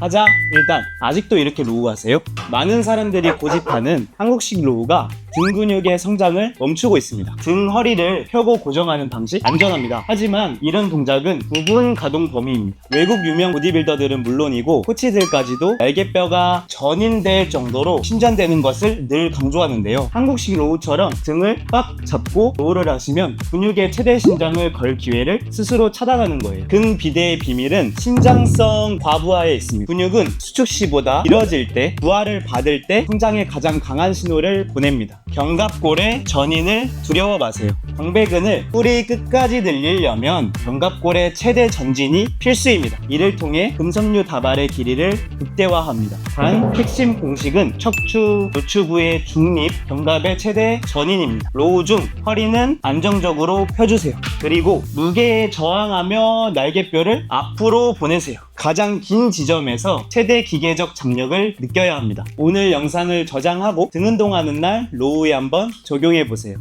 하자 일단 아직도 이렇게 로우 하세요? 많은 사람들이 고집하는 한국식 로우가 등 근육의 성장을 멈추고 있습니다. 등 허리를 펴고 고정하는 방식 안전합니다. 하지만 이런 동작은 부분 가동 범위입니다. 외국 유명 보디빌더들은 물론이고 코치들까지도 날개뼈가 전인될 정도로 신전되는 것을 늘 강조하는데요. 한국식 로우처럼 등을 꽉 잡고 로우를 하시면 근육의 최대 신장을 걸 기회를 스스로 차단하는 거예요. 근 비대의 비밀은 신장성 과부하에 있습니다. 근육은 수축 시보다 길어질 때, 부하를 받을 때 성장에 가장 강한 신호를 보냅니다. 견갑골의 전인을 두려워 마세요. 광배근을 뿌리 끝까지 늘리려면 견갑골의 최대 전진이 필수입니다. 이를 통해 금섬유 다발의 길이를 극대화합니다. 단 핵심 공식은 척추, 요추부의 중립, 견갑의 최대 전인입니다. 로우 중 허리는 안정적으로 펴주세요. 그리고 무게에 저항하며 날개뼈를 앞으로 보내세요. 가장 긴 지점에서 최대 기계적 장력을 느껴야 합니다. 오늘 영상을 저장하고 등 운동하는 날 로우에 한번 적용해 보세요.